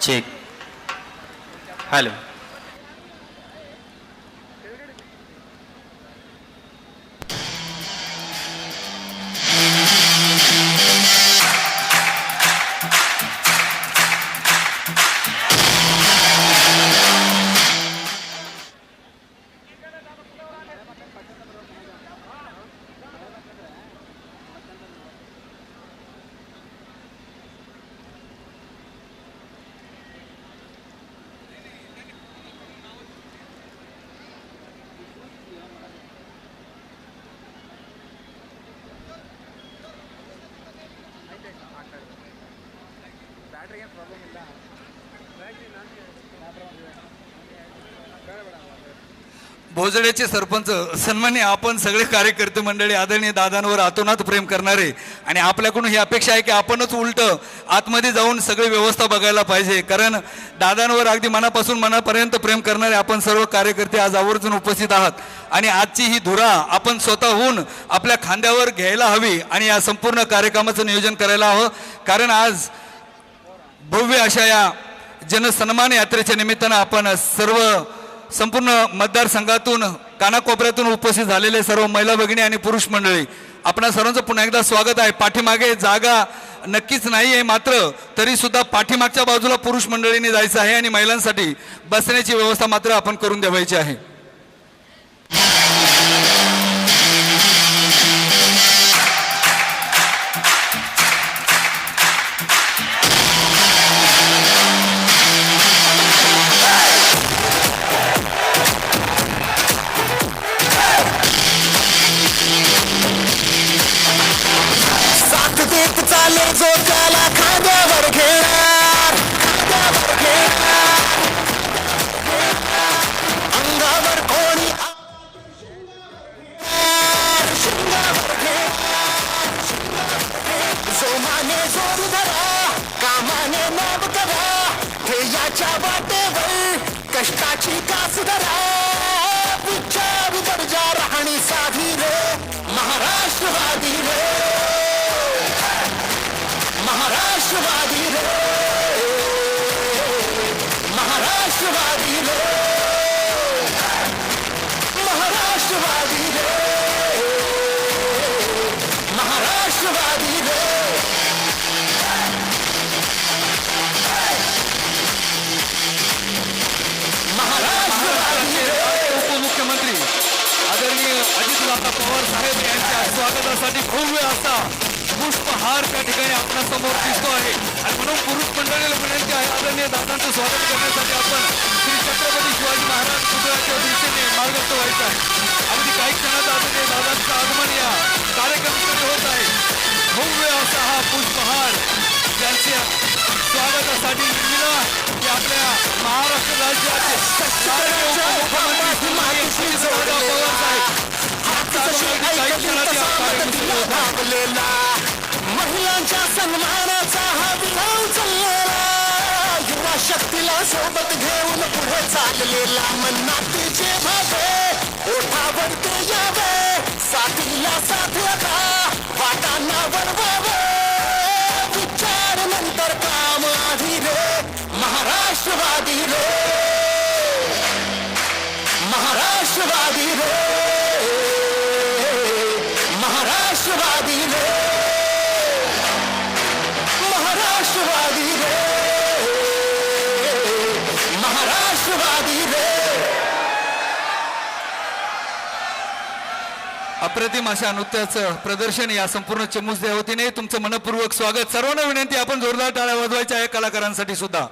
check. Hello. भोजड्याचे sarpanch सन्मान्य आपण सगळे कार्यकर्ते मंडळी आदरणीय दादांवर आतोनात प्रेम करणारे आणि आपल्याकडून ही अपेक्षा आहे की आपणच उलट आतमध्ये जाऊन सगळी व्यवस्था बघायला पाहिजे. कारण दादांवर अगदी मनापासून मनापर्यंत प्रेम करणारे आपण सर्व कार्यकर्ते आज आवर्जून उपस्थित आहात. आणि आजची ही धुरा आपण स्वतःहून आपल्या खांद्यावर घ्यायला हवी आणि या संपूर्ण कार्यक्रमाचं नियोजन करायला हवं. कारण आज भव्य अशा या जनसन्मान यात्रेच्या निमित्तानं आपण सर्व संपूर्ण मतदारसंघातून कानाकोपऱ्यातून उपस्थित झालेले सर्व महिला भगिनी आणि पुरुष मंडळी आपणा सर्वांचं पुन्हा एकदा स्वागत आहे. पाठीमागे जागा नक्कीच नाही आहे मात्र तरी सुद्धा पाठीमागच्या बाजूला पुरुष मंडळीने जायचं आहे आणि महिलांसाठी बसण्याची व्यवस्था मात्र आपण करून द्यावायची आहे. साधी रे महाराष्ट्र अजितदादा पवार साहेब यांच्या स्वागतासाठी भव्य असा पुष्पहार त्या ठिकाणी आपल्यासमोर दिसतो आहे. आणि म्हणून पुरुष मंडळीला विनंती आहे आदरणीय दादांचं स्वागत करण्यासाठी आपण श्री छत्रपती शिवाजी महाराज पुतळ्याच्या दिशेने मार्गस्थ व्हायचं आहे. अगदी काही क्षणात आदरणीय दादांचं आगमन या कार्यक्रमामध्ये होत आहे. भव्य असा हा पुष्पहार त्यांच्या स्वागतासाठी निर्मिला की आपल्या महाराष्ट्र राज्याचे पवार साहेब. कार्यक्रमामध्ये महिलांच्या सन्मानाचा हा विधान चाललेला. युवा शक्तीला सोबत घेऊन पुढे चाललेला. मन्नातीचे भावे ओठावरती महाराष्ट्रवादी अप्रतिम अशा नृत्याचं प्रदर्शन या संपूर्ण चमूस वतीने तुमचं मनपूर्वक स्वागत. सर्वांना विनंती आपण जोरदार टाळ्या वाजवायच्या आहे कलाकारांसाठी सुद्धा.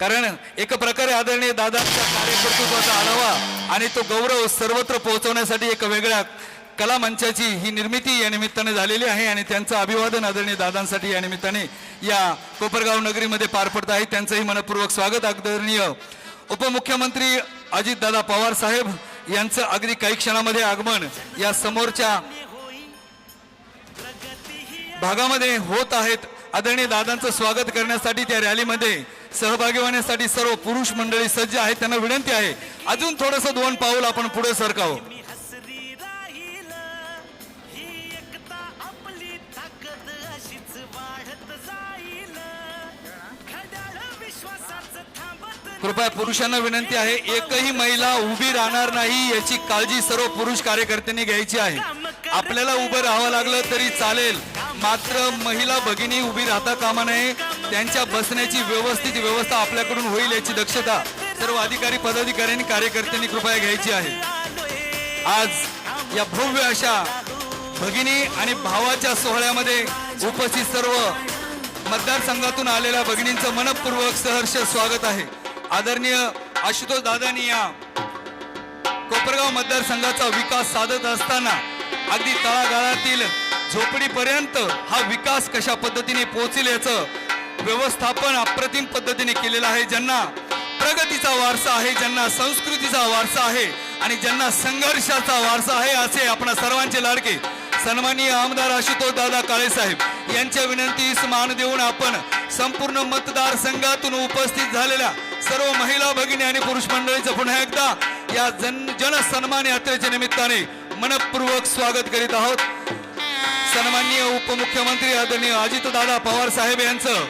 कारण एक प्रकारे आदरणीय दादांच्या कार्यकर्तृत्वाचा आढावा आणि तो गौरव सर्वत्र पोहोचवण्यासाठी एक वेगळ्या कला मंचाची ही निर्मिती या निमित्ताने झालेली आहे आणि त्यांचं अभिवादन आदरणीय दादांसाठी या निमित्ताने या कोपरगाव नगरीमध्ये पार पडत आहे. त्यांचंही मनपूर्वक स्वागत. आदरणीय उपमुख्यमंत्री अजितदादा पवार साहेब यांचं अगदी काही क्षणामध्ये आगमन या समोरच्या भागामध्ये होत आहेत. आदरणीय दादांचं स्वागत करण्यासाठी त्या रॅलीमध्ये सहभागी होण्यासाठी सर्व पुरुष मंडळी सज्ज आहेत त्यांना विनंती आहे. अजून थोडंसं दोन पाऊल आपण पुढे सरकावं. कृपया पुरुषांना विनंती आहे एकही महिला उभी राहणार नाही याची काळजी सर्व पुरुष कार्यकर्त्यांनी घ्यायची आहे. आपल्याला उभं राहावं लागलं तरी चालेल मात्र महिला भगिनी उभी राहता कामा नये त्यांच्या बसण्याची व्यवस्थित व्यवस्था आपल्याकडून होईल याची दक्षता सर्व अधिकारी पदाधिकाऱ्यांनी कार्यकर्त्यांनी कृपया घ्यायची आहे. आज या भव्य अशा भगिनी आणि भावाच्या सोहळ्यामध्ये उपस्थित सर्व मतदारसंघातून आलेल्या भगिनींचं मनपूर्वक सहर्ष स्वागत आहे. आदरणीय आशुतोष दादानी या कोपरगाव मतदारसंघाचा विकास साधत असताना अगदी तळागाळातील झोपडीपर्यंत हा विकास कशा पद्धतीने पोहोचेल याचं व्यवस्थापन अप्रतिम पद्धतीने केलेलं आहे. ज्यांना प्रगतीचा वारसा आहे ज्यांना संस्कृतीचा वारसा आहे आणि ज्यांना संघर्षाचा वारसा आहे असे आपणा सर्वांचे लाडके सन्माननीय आमदार आशुतोष दादा काळे साहेब यांच्या विनंतीस मान देऊन आपण संपूर्ण मतदारसंघातून उपस्थित झालेल्या सर्व महिला भगिनी आणि पुरुष मंडळीचं पुन्हा एकदा या जन जनसन्मान यात्रेच्या निमित्ताने मनपूर्वक स्वागत करीत आहोत. सन्माननीय उपमुख्यमंत्री आदरणीय अजितदादा पवार साहेब यांचं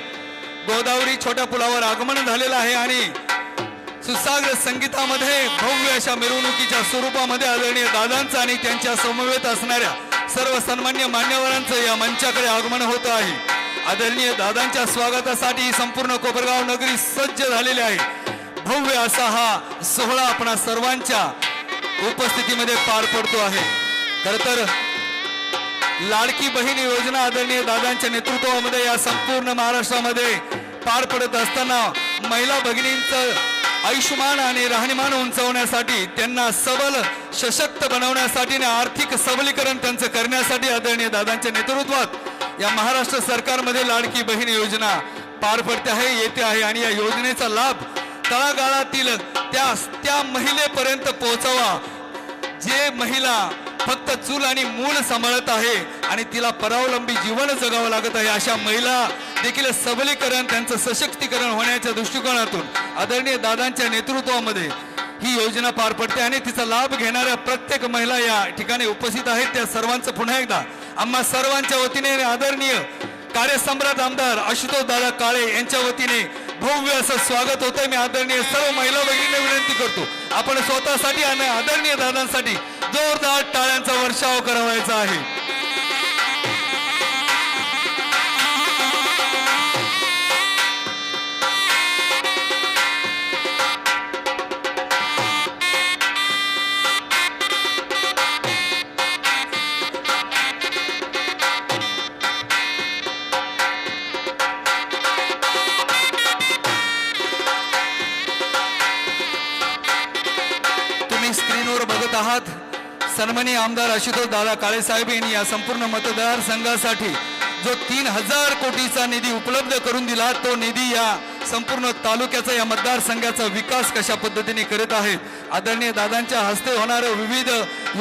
गोदावरी छोट्या पुलावर आगमन झालेलं आहे आणि सुसागर संगीतामध्ये भव्य अशा मिरवणुकीच्या स्वरूपामध्ये आदरणीय दादांचं आणि त्यांच्या समवेत असणाऱ्या सर्व सन्मान्य मान्यवरांचं या मंचाकडे आगमन होत आहे. आदरणीय दादांच्या स्वागतासाठी संपूर्ण कोपरगाव नगरी सज्ज झालेली आहे. भव्य असा हा सोहळा आपण सर्वांच्या उपस्थितीमध्ये पार पडतो आहे. खर तर लाडकी बहीण योजना आदरणीय दादांच्या नेतृत्वामध्ये या संपूर्ण महाराष्ट्रामध्ये पार पडत असताना महिला भगिनींचं आयुष्यमान आणि राहणीमान उंचवण्यासाठी त्यांना सबल सशक्त बनवण्यासाठी आणि आर्थिक सबलीकरण त्यांचं करण्यासाठी आदरणीय दादांच्या नेतृत्वात या महाराष्ट्र सरकारमध्ये लाडकी बहीण योजना पार पडते आहे येते आहे आणि या योजनेचा लाभ तळागाळातील त्या त्या महिलेपर्यंत पोहोचावा. जे महिला फक्त चूल आणि मूल सांभाळत आहे आणि तिला परावलंबी जीवन जगावं लागत आहे अशा महिला देखील सबलीकरण त्यांचं सशक्तीकरण होण्याच्या दृष्टिकोनातून आदरणीय दादांच्या नेतृत्वामध्ये ही योजना पार पडते आणि तिचा लाभ घेणाऱ्या प्रत्येक महिला या ठिकाणी उपस्थित आहेत. त्या सर्वांचं पुन्हा एकदा आम्हा सर्वांच्या वतीने आणि आदरणीय कार्यसम्राट आमदार आशुतोष दादा काळे यांच्या वतीने भव्य असं स्वागत होतंय. मी आदरणीय सर्व महिला भगिनींना विनंती करतो. आपण स्वतःसाठी आणि आदरणीय दादांसाठी जोरदार टाळ्यांचा वर्षाव करावायचा आहे. सन्मानी आमदार आशुतोष दादा काळेसाहेब यांनी या संपूर्ण मतदारसंघासाठी जो तीन हजार कोटीचा निधी उपलब्ध करून दिला तो निधी या संपूर्ण तालुक्याचा या मतदारसंघाचा विकास कशा पद्धतीने करत आहेत आदरणीय दादांच्या हस्ते होणारं विविध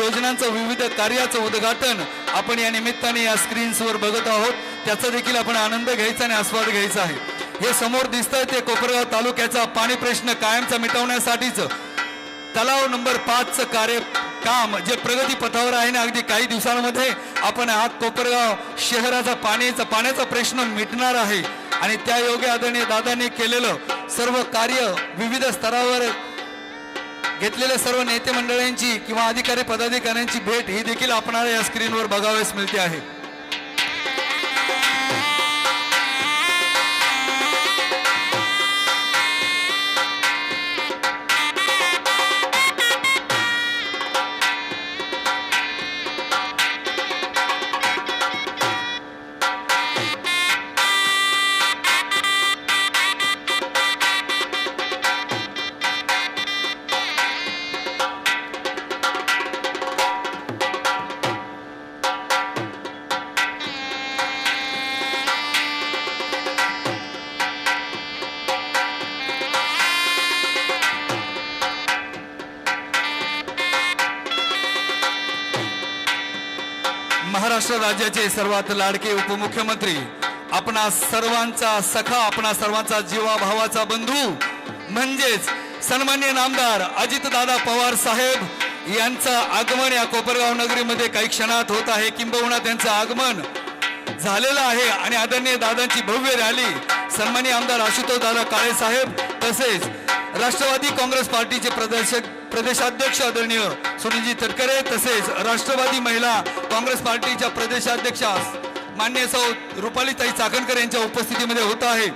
योजनांचं विविध कार्याचं उद्घाटन आपण या निमित्ताने या स्क्रीन्सवर बघत आहोत. त्याचा देखील आपण आनंद घ्यायचा आणि आस्वाद घ्यायचा आहे. हे समोर दिसतंय ते कोपरगाव तालुक्याचा पाणी प्रश्न कायमचा मिटवण्यासाठीच. तलाव नंबर पाचचं कार्य काम जे प्रगती पथावर आहे ना अगदी काही दिवसांमध्ये आपण हा कोपरगाव शहराचा पाण्याचा पाण्याचा प्रश्न मिटणार आहे. आणि त्या योग्य आदरणीय दादांनी केलेलं सर्व कार्य विविध स्तरावर घेतलेल्या सर्व नेते मंडळांची किंवा अधिकारी पदाधिकाऱ्यांची भेट ही देखील आपणाला या स्क्रीनवर बघावेस मिळते आहे. महाराष्ट्र राज्याचे सर्वात लाडके उपमुख्यमंत्री आपणा सर्वांचा सखा आपणा सर्वांचा जीवाभावाचा बंधू म्हणजेच सन्मान्य नामदार अजितदादा पवार साहेब यांचं आगमन या कोपरगाव नगरीमध्ये काही क्षणात होत आहे. किंबहुना त्यांचं आगमन झालेलं आहे आणि आदरणीय दादांची भव्य रॅली सन्मान्य आमदार आशुतोष दादा काळे साहेब तसेच राष्ट्रवादी काँग्रेस पार्टीचे प्रदर्शक प्रदेशाध्यक्ष आदरणीय सुनीलजी तटकरे तसेच राष्ट्रवादी महिला काँग्रेस पार्टीच्या प्रदेशाध्यक्षा मान्य सौ रुपालीताई चाकणकर यांच्या उपस्थितीमध्ये होत आहे.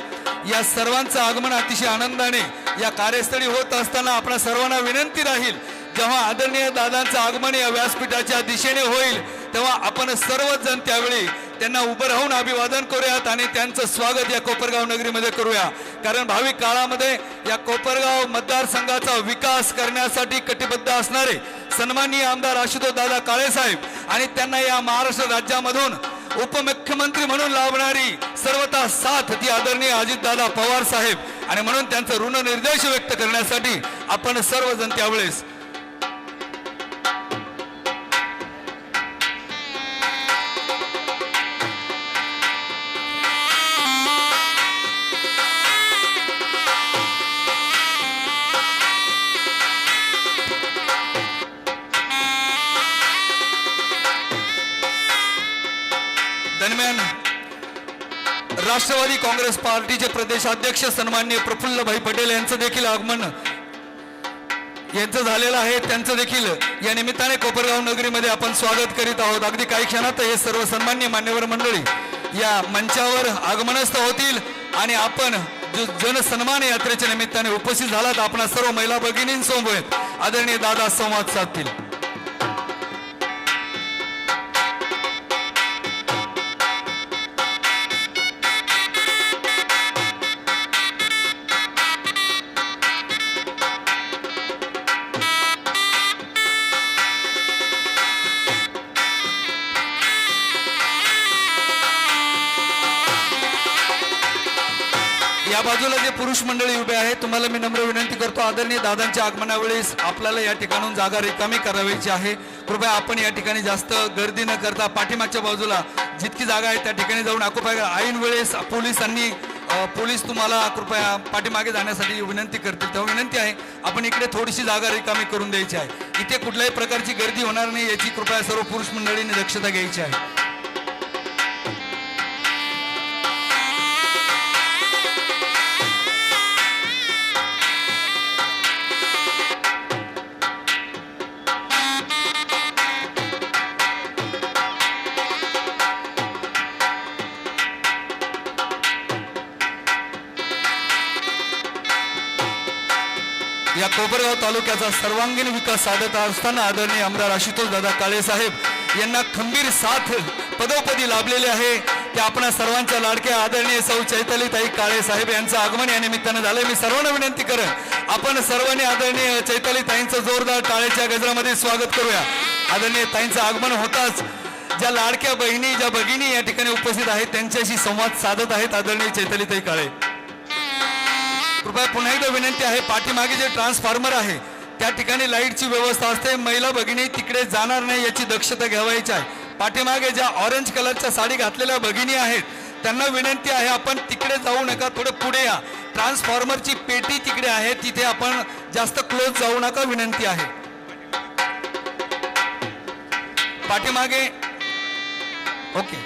या सर्वांचं आगमन अतिशय आनंदाने या कार्यस्थळी होत असताना आपल्या सर्वांना विनंती राहील जेव्हा आदरणीय दादांचं आगमन या व्यासपीठाच्या दिशेने होईल तेव्हा आपण सर्वच जण त्यावेळी त्यांना उभं राहून अभिवादन करूयात आणि त्यांचं स्वागत या कोपरगाव नगरीमध्ये करूया. कारण भावी काळामध्ये या कोपरगाव मतदारसंघाचा विकास करण्यासाठी कटिबद्ध असणारे सन्माननीय आमदार आशुतोष दादा काळेसाहेब आणि त्यांना या महाराष्ट्र राज्यामधून उपमुख्यमंत्री म्हणून लाभणारी सर्वता साथ ती आदरणीय अजितदादा पवार साहेब. आणि म्हणून त्यांचं ऋण निर्देश व्यक्त करण्यासाठी आपण सर्वजण त्यावेळेस राष्ट्रवादी काँग्रेस पार्टीचे प्रदेशाध्यक्ष सन्माननीय प्रफुल्लभाई पटेल यांचं देखील आगमन यांचं झालेलं आहे. त्यांचं देखील या निमित्ताने कोपरगाव नगरीमध्ये आपण स्वागत करीत आहोत. अगदी काही क्षणात हे सर्व सन्मान्य मान्यवर मंडळी या मंचावर आगमनस्थ होतील आणि आपण जो जनसन्मान यात्रेच्या निमित्ताने उपस्थित झालात आपण सर्व महिला भगिनींसोबत आदरणीय दादा संवाद साधतील. बाजूला जे पुरुष मंडळी उभे आहेत तुम्हाला मी नम्र विनंती करतो आदरणीय दादांच्या आगमनावेळेस आपल्याला या ठिकाणून जागा रिकामी करावायची आहे. कृपया आपण या ठिकाणी जास्त गर्दी न करता पाठीमागच्या बाजूला जितकी जागा आहे त्या ठिकाणी जाऊन आकोपाय ऐन वेळेस पोलिसांनी पोलीस तुम्हाला कृपया पाठीमागे जाण्यासाठी विनंती करतील. तेव्हा विनंती आहे आपण इकडे थोडीशी जागा रिकामी करून द्यायची आहे. इथे कुठल्याही प्रकारची गर्दी होणार नाही याची कृपया सर्व पुरुष मंडळींनी दक्षता घ्यायची आहे. कोपरगाव तालुक्याचा सर्वांगीण विकास साधत असताना आदरणीय आमदार आशुतोष दादा काळे साहेब यांना खंबीर साथ पदोपदी लाभलेले आहे. ते आपणा सर्वांच्या लाडक्या आदरणीय सौ चैतालीताई काळे साहेब यांचं आगमन या निमित्तानं झालंय. मी सर्वांना विनंती करेन आपण सर्वांनी आदरणीय चैतालीताईंचं जोरदार टाळेच्या गजरामध्ये स्वागत करूया. आदरणीय ताईंचं आगमन होताच ज्या लाडक्या बहिणी ज्या भगिनी या ठिकाणी उपस्थित आहेत त्यांच्याशी संवाद साधत आहेत आदरणीय चैतालीताई काळे. कृपया पुन्हा एकदा विनंती आहे पाठीमागे जे ट्रान्सफॉर्मर आहे त्या ठिकाणी लाईटची व्यवस्था असते. महिला भगिनी तिकडे जाणार नाही याची दक्षता घ्यावायची आहे. पाठीमागे ज्या ऑरेंज कलरच्या साडी घातलेल्या भगिनी आहेत त्यांना विनंती आहे आपण तिकडे जाऊ नका थोडं पुढे या. ट्रान्सफॉर्मरची पेटी तिकडे आहे तिथे आपण जास्त क्लोज जाऊ नका विनंती आहे. पाठीमागे. ओके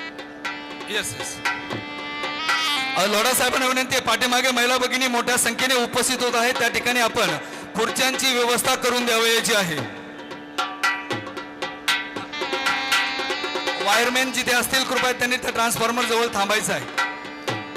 येस येस लोढा साहेबांना विनंती आहे पाठीमागे महिला भगिनी मोठ्या संख्येने उपस्थित होत आहेत. त्या ठिकाणी आपण खुर्च्यांची व्यवस्था करून द्यावयाची आहे. वायरमॅन जिथे असतील कृपया त्यांनी त्या ट्रान्सफॉर्मर जवळ थांबायचं आहे.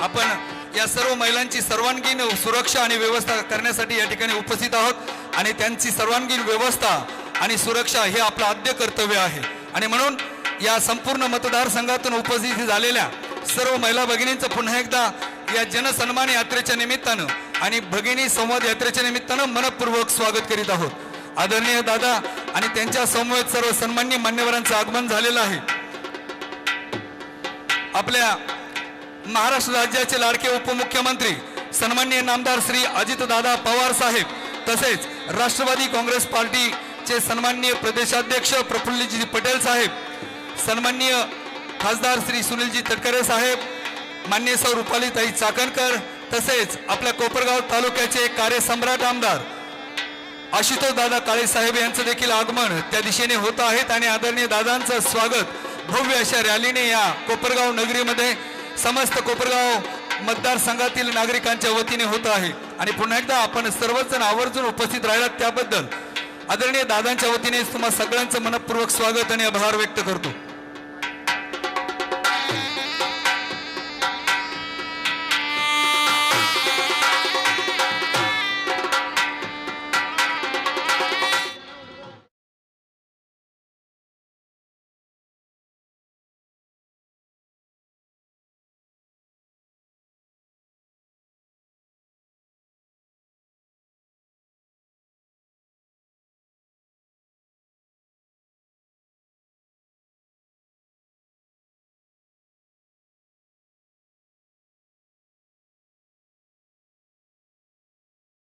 आपण या सर्व महिलांची सर्वांगीण सुरक्षा आणि व्यवस्था करण्यासाठी या ठिकाणी उपस्थित आहोत. आणि त्यांची सर्वांगीण व्यवस्था आणि सुरक्षा हे आपलं आद्य कर्तव्य आहे. आणि म्हणून या संपूर्ण मतदारसंघातून उपस्थित झालेल्या सर्व महिला भगिनींचं पुन्हा एकदा या जनसन्मान यात्रेच्या निमित्तानं आणि भगिनी संवाद यात्रेच्या निमित्तानं मनपूर्वक स्वागत करीत आहोत. आदरणीय दादा आणि त्यांच्या समवेत सर्व सन्मान्य मान्यवरांचं आगमन झालेलं आहे. आपल्या महाराष्ट्र राज्याचे लाडके उपमुख्यमंत्री सन्मान्य नामदार श्री अजितदादा पवार साहेब तसेच राष्ट्रवादी काँग्रेस पार्टीचे सन्मान्य प्रदेशाध्यक्ष प्रफुल्लजी पटेल साहेब सन्मान्य खासदार श्री सुनीलजी तटकरे साहेब मान्य सौ रुपालीताई चाकणकर तसेच आपल्या कोपरगाव तालुक्याचे कार्यसम्राट आमदार आशुतोष दादा काळे साहेब यांचं देखील आगमन त्या दिशेने होत आहेत आणि आदरणीय दादांचं स्वागत भव्य अशा रॅलीने या कोपरगाव नगरीमध्ये समस्त कोपरगाव मतदारसंघातील नागरिकांच्या वतीने होत आहे. आणि पुन्हा एकदा आपण सर्वच जण आवर्जून उपस्थित राहिलात त्याबद्दल आदरणीय दादांच्या वतीने तुम्हा सगळ्यांचं मनपूर्वक स्वागत आणि आभार व्यक्त करतो.